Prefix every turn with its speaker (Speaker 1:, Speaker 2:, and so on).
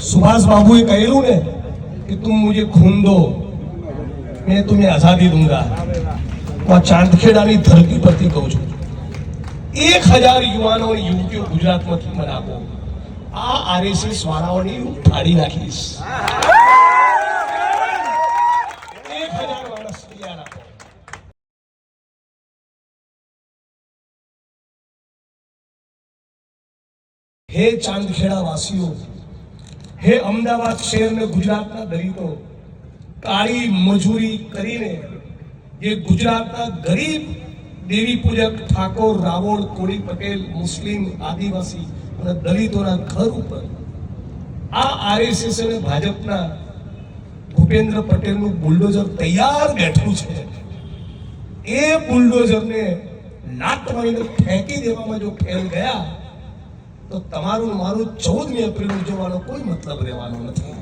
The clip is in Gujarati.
Speaker 1: સુભાષ बाबू ये कहेलू ने તું तुम ખૂન દો दो मैं तुम्हें आज़ादी दूंगा હું ચાંદખેડાની ધરતી પરથી કહું છું. એક હજાર યુવાનો અને યુવતીઓ ગુજરાતમાંથી મને આપો આ આરએસએસ વાળાઓની હું ફાડી નાખીશ. એક હજાર હે ચાંદખેડા વાસીઓ હે અમદાવાદ શહેર ને ગુજરાતના દલિતો, કાળી મજૂરી કરીને જે ગુજરાતના ગરીબ દેવી પૂજક ઠાકોર રાવળ કોળી પટેલ, મુસ્લિમ, આદિવાસી અને દલિતોના ઘર ઉપર આ આરએસએસ અને ભાજપના ભૂપેન્દ્ર પટેલનું બુલડોઝર તૈયાર બેઠું છે. એ બુલડોઝરને લાત ફેંકી દેવામાં જો ફેલ ગયા તો તમારું મારું ચૌદમી એપ્રિલ ઉજવવાનો કોઈ મતલબ રહેવાનો નથી.